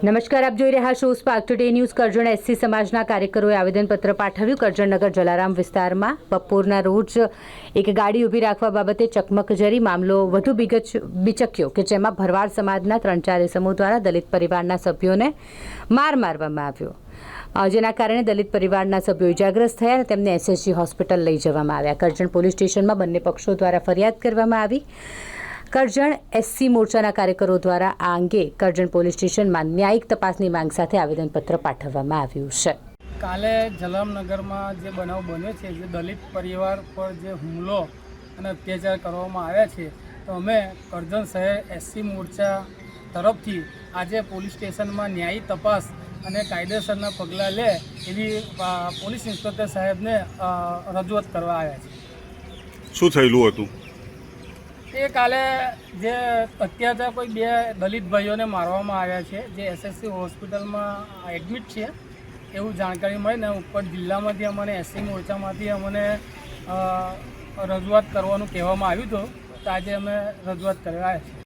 નમસ્કાર, આપ જોઈ રહ્યા છો spark today news Karjan SC સમાજના કાર્યકરોએ આવેદનપત્ર પાઠવ્યું. કરજણનગર જલારામ વિસ્તારમાં બપોરના રોજ એક ગાડી ઊભી રાખવા બાબતે ચકમકજરી મામલો વધુ બિગચ બિચક્યો કે જેમાં ભરવાડ સમાજના ત્રણ ચાર સમૂહ દ્વારા દલિત પરિવારના સભ્યોને માર મારવામાં આવ્યો. જેના કારણે દલિત પરિવારના સભ્યો ઇજાગ્રસ્ત થયા અને તેમને એસએસજી હોસ્પિટલ લઈ જવામાં આવ્યા. કરજણ પોલીસ સ્ટેશનમાં બંને પક્ષો દ્વારા ફરિયાદ કરવામાં આવી. કરજણ એસસી મોરચાના કાર્યકરો દ્વારા આ અંગે કરજણ પોલીસ સ્ટેશનમાં ન્યાયિક તપાસની માંગ સાથે આવેદનપત્ર પાઠવવામાં આવ્યું છે. કાલે જલામનગરમાં જે બનાવ બન્યો છે જે દલિત પરિવાર પર જે હુમલો અને અત્યાચાર કરવામાં આવ્યા છે તો અમે કરજણ શહેર એસસી મોરચા તરફથી આજે પોલીસ સ્ટેશનમાં ન્યાયી તપાસ અને કાયદેસરના પગલાં લે એવી પોલીસ ઇન્સ્પેક્ટર સાહેબને રજૂઆત કરવા આવ્યા છે શું થયેલું હતું? એ કાલે જે અત્યાચાર કોઈ બે દલિત ભાઈઓને મારવામાં આવ્યા છે, જે એસએસસી હોસ્પિટલમાં એડમિટ છે, એવું જાણકારી મળીને ઉપર જિલ્લામાંથી અમને એસસી મોરચામાંથી અમને રજૂઆત કરવાનું કહેવામાં આવ્યું હતું. તો આજે અમે રજૂઆત કરવા આવ્યા છીએ